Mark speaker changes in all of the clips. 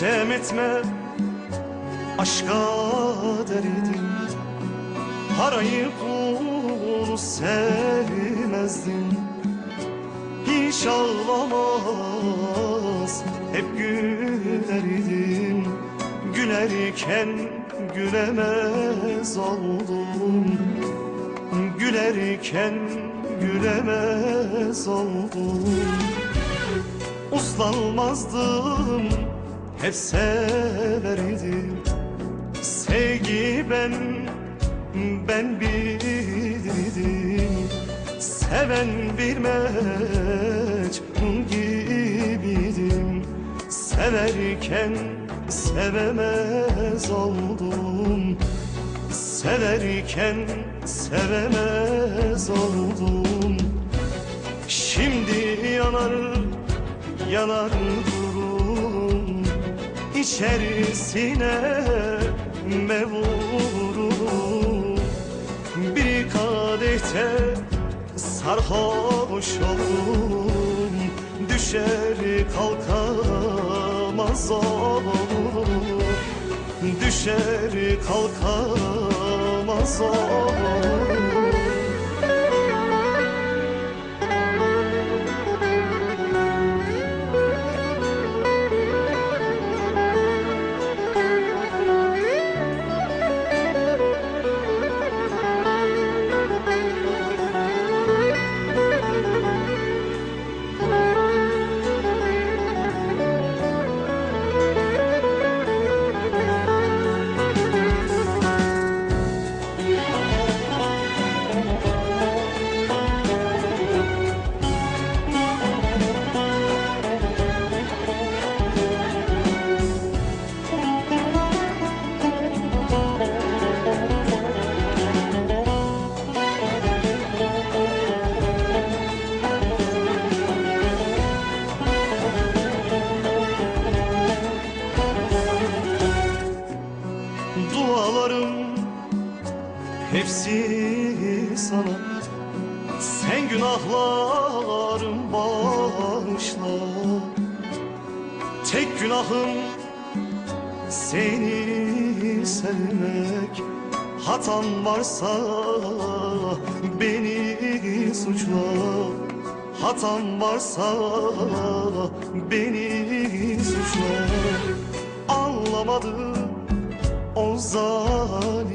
Speaker 1: Sitem etme aşka derdim Parayı pulu sevmezdim. Hiç ağlamaz hep gülerdim Gülerken gülemez oldum. Gülerken gülemez oldum. Uslanmazdım hep severdim Sevgi ben ben bilirdim Seven bir mecnun gibiydim Severken sevemez oldum. Severken sevemez oldum. Şimdi yanar yanar durum içerisine mevurum Bir kadehte sarhoş olurum Düşer kalkamaz olurum Düşer kalkamaz olurum hepsi sana. Sen günahlarım bağışla. Tek günahım seni sevmek. Hatam varsa beni suçla. Hatam varsa beni suçla. Anlamadım o zalim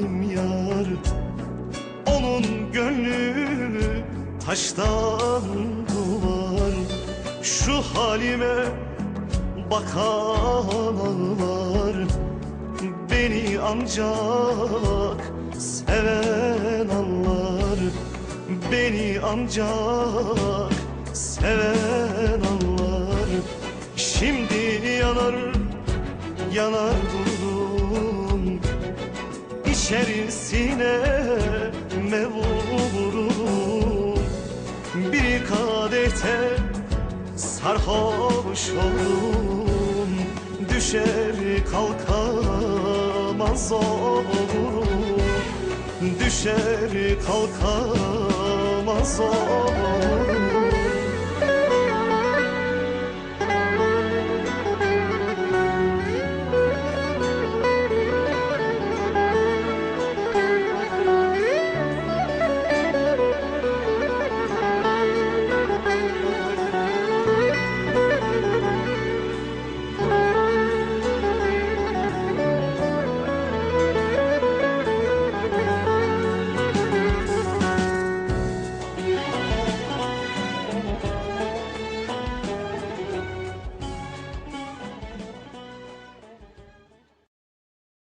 Speaker 1: taştan duvar Şu halime bakan ağlar Beni ancak seven anlar. Beni ancak seven anlar. Şimdi yanar yanar durum içerisine mevurum sarhoş olurum Düşer kalkamaz olurum Düşer kalkamaz olurum